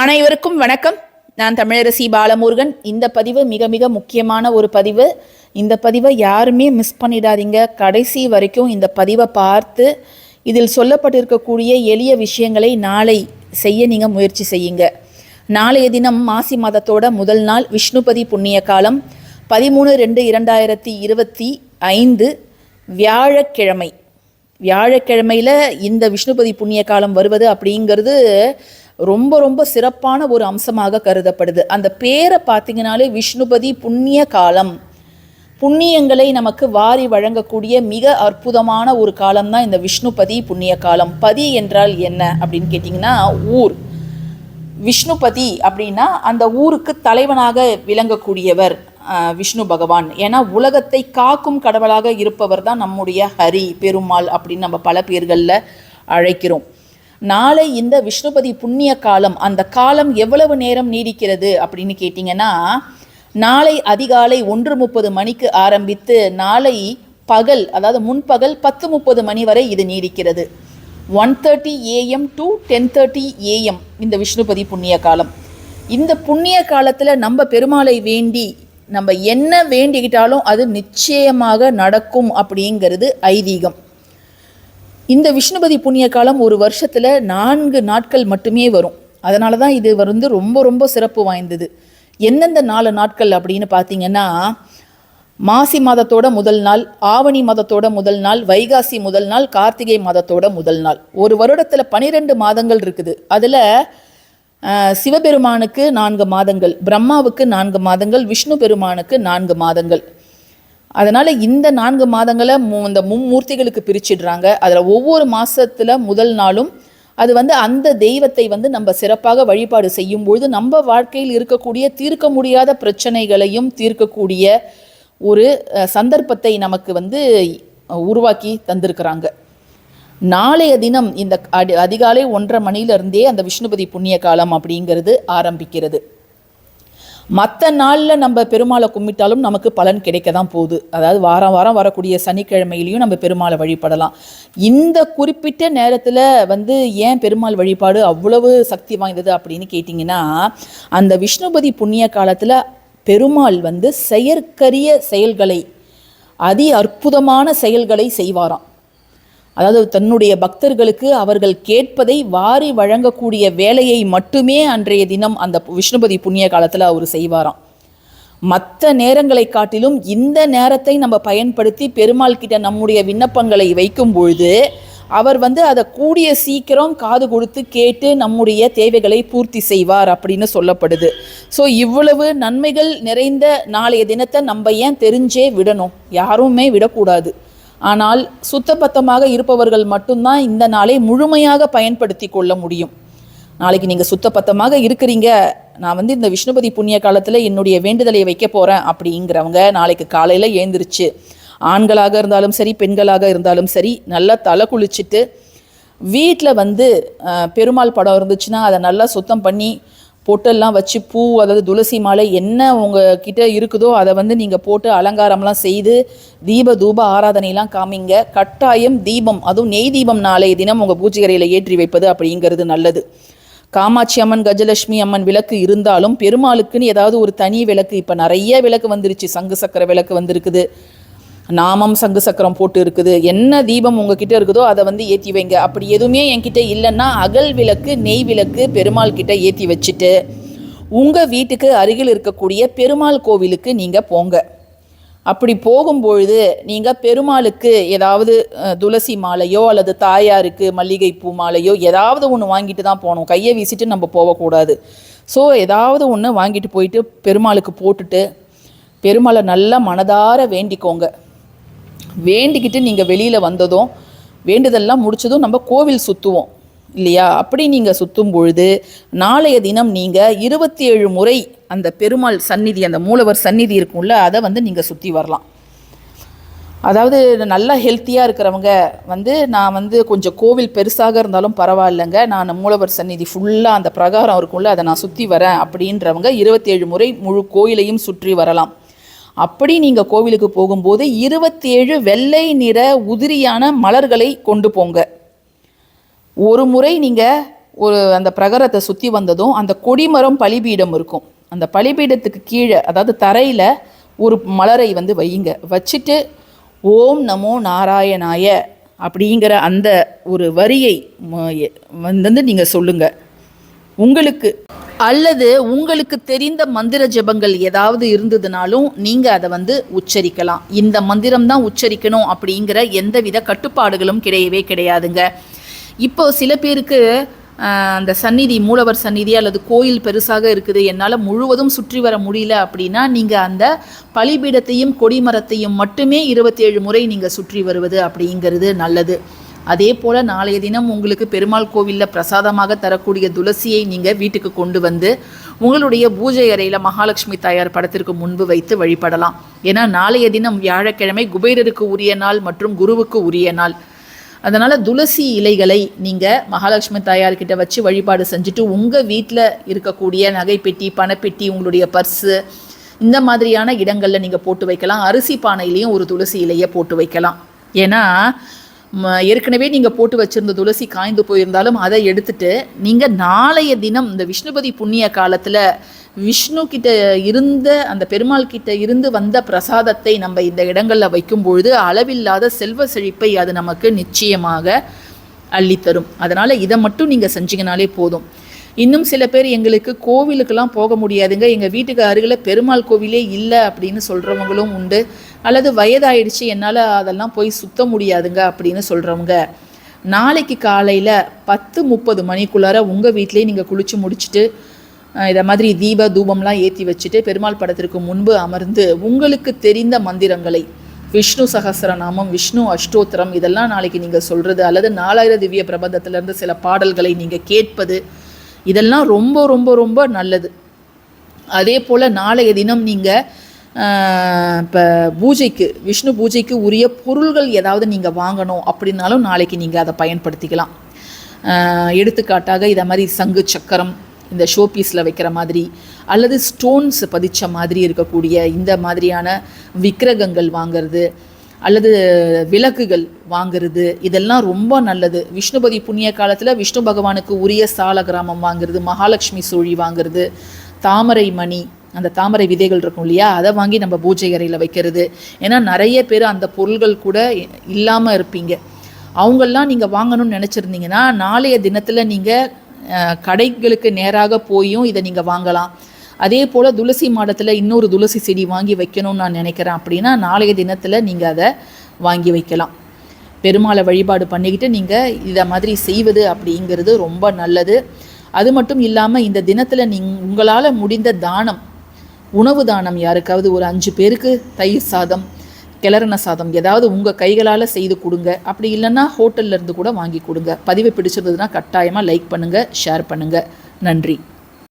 அனைவருக்கும் வணக்கம். நான் தமிழரசி பாலமுருகன். இந்த பதிவு மிக மிக முக்கியமான ஒரு பதிவு. இந்த பதிவை யாருமே மிஸ் பண்ணிடாதீங்க. கடைசி வரைக்கும் இந்த பதிவை பார்த்து இதில் சொல்லப்பட்டிருக்கக்கூடிய எளிய விஷயங்களை நாளை செய்ய நீங்கள் முயற்சி செய்யுங்க. நாளைய தினம் மாசி மாதத்தோட முதல் நாள் விஷ்ணுபதி புண்ணிய காலம். பதிமூணு ரெண்டு இரண்டாயிரத்தி இருபத்தி ஐந்து வியாழக்கிழமை. வியாழக்கிழமையில் இந்த விஷ்ணுபதி புண்ணிய காலம் வருவது அப்படிங்கிறது ரொம்ப ரொம்ப சிறப்பான ஒரு அம்சமாக கருதப்படுது. அந்த பேரை பார்த்தீங்கனாலே விஷ்ணுபதி புண்ணிய காலம். புண்ணியங்களை நமக்கு வாரி வழங்கக்கூடிய மிக அற்புதமான ஒரு காலம்தான் இந்த விஷ்ணுபதி புண்ணிய காலம். பதி என்றால் என்ன அப்படின்னு கேட்டிங்கன்னா ஊர். விஷ்ணுபதி அப்படின்னா அந்த ஊருக்கு தலைவனாக விளங்கக்கூடியவர் விஷ்ணு பகவான். ஏன்னா உலகத்தை காக்கும் கடவுளாக இருப்பவர் தான் நம்முடைய ஹரி பெருமாள் அப்படின்னு நம்ம பல பேர்களில் அழைக்கிறோம். நாளை இந்த விஷ்ணுபதி புண்ணிய காலம் அந்த காலம் எவ்வளவு நேரம் நீடிக்கிறது அப்படின்னு கேட்டிங்கன்னா நாளை அதிகாலை ஒன்று முப்பது மணிக்கு ஆரம்பித்து நாளை பகல் அதாவது முன்பகல் பத்து முப்பது மணி வரை இது நீடிக்கிறது. One thirty AM to ten thirty AM இந்த விஷ்ணுபதி புண்ணிய காலம். இந்த புண்ணிய காலத்தில் நம்ம பெருமாளை வேண்டி நம்ம என்ன வேண்டிக்கிட்டாலும் அது நிச்சயமாக நடக்கும் அப்படிங்கிறது ஐதீகம். இந்த விஷ்ணுபதி புண்ணிய காலம் ஒரு வருஷத்தில் நான்கு நாட்கள் மட்டுமே வரும். அதனால தான் இது வந்து ரொம்ப ரொம்ப சிறப்பு வாய்ந்தது. எந்தெந்த நாலு நாட்கள் அப்படின்னு பார்த்தீங்கன்னா மாசி மாதத்தோட முதல் நாள் ஆவணி மாதத்தோட முதல் நாள் வைகாசி முதல் நாள் கார்த்திகை மாதத்தோட முதல் நாள். ஒரு வருடத்தில் பனிரெண்டு மாதங்கள் இருக்குது. அதில் சிவபெருமானுக்கு நான்கு மாதங்கள் பிரம்மாவுக்கு நான்கு மாதங்கள் விஷ்ணு பெருமானுக்கு நான்கு மாதங்கள். அதனால் இந்த நான்கு மாதங்களை மு இந்த மும்மூர்த்திகளுக்கு பிரிச்சிடுறாங்க. அதில் ஒவ்வொரு மாதத்தில் முதல் நாளும் அது வந்து அந்த தெய்வத்தை வந்து நம்ம சிறப்பாக வழிபாடு செய்யும் பொழுது நம்ம வாழ்க்கையில் இருக்கக்கூடிய தீர்க்க முடியாத பிரச்சனைகளையும் தீர்க்கக்கூடிய ஒரு சந்தர்ப்பத்தை நமக்கு வந்து உருவாக்கி தந்திருக்கிறாங்க. நாளைய தினம் இந்த அடி அதிகாலை ஒன்றரை மணியிலிருந்தே அந்த விஷ்ணுபதி புண்ணிய காலம் அப்படிங்கிறது ஆரம்பிக்கிறது. மற்ற நாளில் நம்ம பெருமாளை கும்பிட்டாலும் நமக்கு பலன் கிடைக்க தான் போகுது. அதாவது வாரம் வாரம் வரக்கூடிய சனிக்கிழமையிலையும் நம்ம பெருமாளை வழிபடலாம். இந்த குறிப்பிட்ட நேரத்தில் வந்து ஏன் பெருமாள் வழிபாடு அவ்வளவு சக்தி வாய்ந்தது அப்படின்னு கேட்டிங்கன்னா அந்த விஷ்ணுபதி புண்ணிய காலத்தில் பெருமாள் வந்து செயற்கரிய செயல்களை அதி அற்புதமான செயல்களை செய்வாராம். அதாவது தன்னுடைய பக்தர்களுக்கு அவர்கள் கேட்பதை வாரி வழங்கக்கூடிய வேலையை மட்டுமே அன்றைய தினம் அந்த விஷ்ணுபதி புண்ணிய காலத்தில் அவர் செய்வாராம். மற்ற நேரங்களை காட்டிலும் இந்த நேரத்தை நம்ம பயன்படுத்தி பெருமாள் கிட்ட நம்முடைய விண்ணப்பங்களை வைக்கும் பொழுது அவர் வந்து அதை கூடிய சீக்கிரம் காது கொடுத்து கேட்டு நம்முடைய தேவைகளை பூர்த்தி செய்வார் அப்படின்னு சொல்லப்படுது. ஸோ இவ்வளவு நன்மைகள் நிறைந்த நாளைய தினத்தை நம்ம ஏன் தெரிஞ்சே விடணும்? யாருமே விடக்கூடாது. ஆனால் சுத்தபத்தமாக இருப்பவர்கள் மட்டும்தான் இந்த நாளை முழுமையாக பயன்படுத்தி கொள்ள முடியும். நாளைக்கு நீங்கள் சுத்தபத்தமாக இருக்கிறீங்க. நான் வந்து இந்த விஷ்ணுபதி புண்ணிய காலத்தில் என்னுடைய வேண்டுதலை வைக்க போகிறேன் அப்படிங்கிறவங்க நாளைக்கு காலையில் ஏந்திரிச்சு ஆண்களாக இருந்தாலும் சரி பெண்களாக இருந்தாலும் சரி நல்லா தலை குளிச்சுட்டு வீட்டில் வந்து பெருமாள் படம் இருந்துச்சுன்னா அதை நல்லா சுத்தம் பண்ணி பொட்டெல்லாம் வச்சு பூ அதாவது துளசி மாலை என்ன உங்ககிட்ட இருக்குதோ அதை வந்து நீங்கள் போட்டு அலங்காரம்லாம் செய்து தீப தூப ஆராதனைலாம் காமிங்க. கட்டாயம் தீபம் அதுவும் நெய் தீபம் நாளைய தினம் உங்கள் பூஜைகரையில் ஏற்றி வைப்பது அப்படிங்கிறது நல்லது. காமாட்சி அம்மன் கஜலட்சுமி அம்மன் விளக்கு இருந்தாலும் பெருமாளுக்குன்னு ஏதாவது ஒரு தனி விளக்கு இப்போ நிறைய விளக்கு வந்துருச்சு. சங்கு சக்கர விளக்கு வந்திருக்குது. நாமம் சங்கு சக்கரம் போட்டு இருக்குது. என்ன தீபம் உங்ககிட்ட இருக்குதோ அதை வந்து ஏற்றி வைங்க. அப்படி எதுவுமே என்கிட்ட இல்லைன்னா அகல் விளக்கு நெய் விளக்கு பெருமாள் கிட்ட ஏற்றி வச்சுட்டு உங்கள் வீட்டுக்கு அருகில் இருக்கக்கூடிய பெருமாள் கோவிலுக்கு நீங்கள் போங்க. அப்படி போகும்பொழுது நீங்கள் பெருமாளுக்கு ஏதாவது துளசி மாலையோ அல்லது தாயாருக்கு மல்லிகைப்பூ மாலையோ ஏதாவது ஒன்று வாங்கிட்டு தான் போகணும். கையை வீசிட்டு நம்ம போகக்கூடாது. ஸோ ஏதாவது ஒன்று வாங்கிட்டு போயிட்டு பெருமாளுக்கு போட்டுட்டு பெருமாளை நல்லா மனதார வேண்டிக்கோங்க. வேண்டிக்கிட்டு நீங்கள் வெளியில் வந்ததும் வேண்டுதெல்லாம் முடிச்சதும் நம்ம கோவில் சுற்றுவோம் இல்லையா? அப்படி நீங்கள் சுற்றும் பொழுது நாளைய தினம் நீங்கள் இருபத்தி ஏழு முறை அந்த பெருமாள் சந்நிதி அந்த மூலவர் சந்நிதி இருக்கும்ல அதை வந்து நீங்கள் சுற்றி வரலாம். அதாவது நல்லா ஹெல்த்தியாக இருக்கிறவங்க வந்து நான் வந்து கொஞ்சம் கோவில் பெருசாக இருந்தாலும் பரவாயில்லைங்க நான் மூலவர் சந்நிதி ஃபுல்லாக அந்த பிரகாரம் இருக்கும்ல அதை நான் சுற்றி வரேன் அப்படின்றவங்க இருபத்தேழு முறை முழு கோயிலையும் சுற்றி வரலாம். அப்படி நீங்கள் கோவிலுக்கு போகும்போது இருபத்தேழு வெள்ளை நிற உதிரியான மலர்களை கொண்டு போங்க. ஒரு முறை நீங்கள் ஒரு அந்த பிரகரத்தை சுற்றி வந்ததும் அந்த கொடிமரம் பலிபீடம் இருக்கும். அந்த பலிபீடத்துக்கு கீழே அதாவது தரையில் ஒரு மலரை வந்து வையுங்க. வச்சுட்டு ஓம் நமோ நாராயணாய அப்படிங்கிற அந்த ஒரு வரியை வந்து நீங்கள் சொல்லுங்கள் உங்களுக்கு அல்லது உங்களுக்கு தெரிந்த மந்திர ஜெபங்கள் ஏதாவது இருந்ததுனாலும் நீங்கள் அதை வந்து உச்சரிக்கலாம். இந்த மந்திரம் தான் உச்சரிக்கணும் அப்படிங்கிற எந்தவித கட்டுப்பாடுகளும் கிடையவே கிடையாதுங்க. இப்போ சில பேருக்கு அந்த சந்நிதி மூலவர் சந்நிதி அல்லது கோயில் பெருசாக இருக்குது என்னால் முழுவதும் சுற்றி வர முடியல அப்படின்னா நீங்கள் அந்த பலிபீடத்தையும் கொடிமரத்தையும் மட்டுமே இருபத்தேழு முறை நீங்கள் சுற்றி வருவது அப்படிங்கிறது நல்லது. அதே போல் நாளைய தினம் உங்களுக்கு பெருமாள் கோவிலில் பிரசாதமாக தரக்கூடிய துளசியை நீங்கள் வீட்டுக்கு கொண்டு வந்து உங்களுடைய பூஜை அறையில் மகாலட்சுமி தாயார் படத்திற்கு முன்பு வைத்து வழிபடலாம். ஏன்னா நாளைய தினம் வியாழக்கிழமை குபேரருக்கு உரிய நாள் மற்றும் குருவுக்கு உரிய நாள். அதனால் துளசி இலைகளை நீங்கள் மகாலட்சுமி தாயார்கிட்ட வச்சு வழிபாடு செஞ்சுட்டு உங்கள் வீட்டில் இருக்கக்கூடிய நகைப்பெட்டி பணப்பெட்டி உங்களுடைய பர்ஸு இந்த மாதிரியான இடங்களில் நீங்கள் போட்டு வைக்கலாம். அரிசி பானையிலையும் ஒரு துளசி இலையை போட்டு வைக்கலாம். ஏன்னா ஏற்கனவே நீங்கள் போட்டு வச்சுருந்த துளசி காய்ந்து போயிருந்தாலும் அதை எடுத்துட்டு நீங்கள் நாளைய தினம் இந்த விஷ்ணுபதி புண்ணிய காலத்தில் விஷ்ணு கிட்ட இருந்த அந்த பெருமாள் கிட்ட இருந்து வந்த பிரசாதத்தை நம்ம இந்த இடங்களில் வைக்கும் பொழுது அளவில்லாத செல்வ செழிப்பை அது நமக்கு நிச்சயமாக அள்ளித்தரும். அதனால் இதை மட்டும் நீங்கள் செஞ்சீங்கனாலே போதும். இன்னும் சில பேர் எங்களுக்கு கோவிலுக்கெல்லாம் போக முடியாதுங்க. எங்கள் வீட்டுக்கு அருகில் பெருமாள் கோவிலே இல்லை அப்படின்னு சொல்கிறவங்களும் உண்டு. அல்லது வயதாயிடுச்சு என்னால் அதெல்லாம் போய் சுத்த முடியாதுங்க அப்படின்னு சொல்கிறவங்க நாளைக்கு காலையில் பத்து முப்பது மணிக்குள்ளார உங்கள் வீட்லேயே நீங்கள் குளிச்சு முடிச்சுட்டு இதை மாதிரி தீப தூபம்லாம் ஏற்றி வச்சுட்டு பெருமாள் படத்திற்கு முன்பு அமர்ந்து உங்களுக்கு தெரிந்த மந்திரங்களை விஷ்ணு சகசரநாமம் விஷ்ணு அஷ்டோத்திரம் இதெல்லாம் நாளைக்கு நீங்கள் சொல்கிறது அல்லது நாலாயிர திவ்ய பிரபந்தத்திலேருந்து சில பாடல்களை நீங்கள் கேட்பது இதெல்லாம் ரொம்ப ரொம்ப ரொம்ப நல்லது. அதே போல் நாளைய தினம் நீங்கள் இப்போ பூஜைக்கு விஷ்ணு பூஜைக்கு உரிய பொருள்கள் ஏதாவது நீங்கள் வாங்கணும் அப்படின்னாலும் நாளைக்கு நீங்கள் அதை பயன்படுத்திக்கலாம். எடுத்துக்காட்டாக இதை மாதிரி சங்கு சக்கரம் இந்த ஷோ பீஸில் வைக்கிற மாதிரி அல்லது ஸ்டோன்ஸ் பதிச்ச மாதிரி இருக்கக்கூடிய இந்த மாதிரியான விக்கிரகங்கள் வாங்குறது அல்லது விளக்குகள் வாங்குறது இதெல்லாம் ரொம்ப நல்லது. விஷ்ணுபதி புண்ணிய காலத்தில் விஷ்ணு பகவானுக்கு உரிய சால கிராமம் வாங்குறது மகாலட்சுமி சோழி வாங்குறது தாமரை மணி அந்த தாமரை விதைகள் இருக்கும் இல்லையா? அதை வாங்கி நம்ம பூஜை அறையில் வைக்கிறது. ஏன்னா நிறைய பேர் அந்த பொருள்கள் கூட இல்லாமல் இருப்பீங்க. அவங்கெல்லாம் நீங்கள் வாங்கணும்னு நினச்சிருந்தீங்கன்னா நாளைய தினத்தில் நீங்கள் கடைகளுக்கு நேராக போயும் இதை நீங்கள் வாங்கலாம். அதே போல் துளசி மாடத்தில் இன்னொரு துளசி செடி வாங்கி வைக்கணும்னு நான் நினைக்கிறேன் அப்படின்னா நாளைய தினத்தில் நீங்கள் அதை வாங்கி வைக்கலாம். பெருமாளை வழிபாடு பண்ணிக்கிட்டு நீங்கள் இதை மாதிரி செய்வது அப்படிங்கிறது ரொம்ப நல்லது. அது மட்டும் இல்லாமல் இந்த தினத்தில் நீங் உங்களால் முடிந்த தானம் உணவு தானம் யாருக்காவது ஒரு அஞ்சு பேருக்கு தயிர் சாதம் கிளறின சாதம் ஏதாவது உங்கள் கைகளால் செய்து கொடுங்க. அப்படி இல்லைன்னா ஹோட்டல்லேருந்து கூட வாங்கி கொடுங்க. பதிவு பிடிச்சிருந்ததுன்னா கட்டாயமாக லைக் பண்ணுங்கள் ஷேர் பண்ணுங்கள் நன்றி.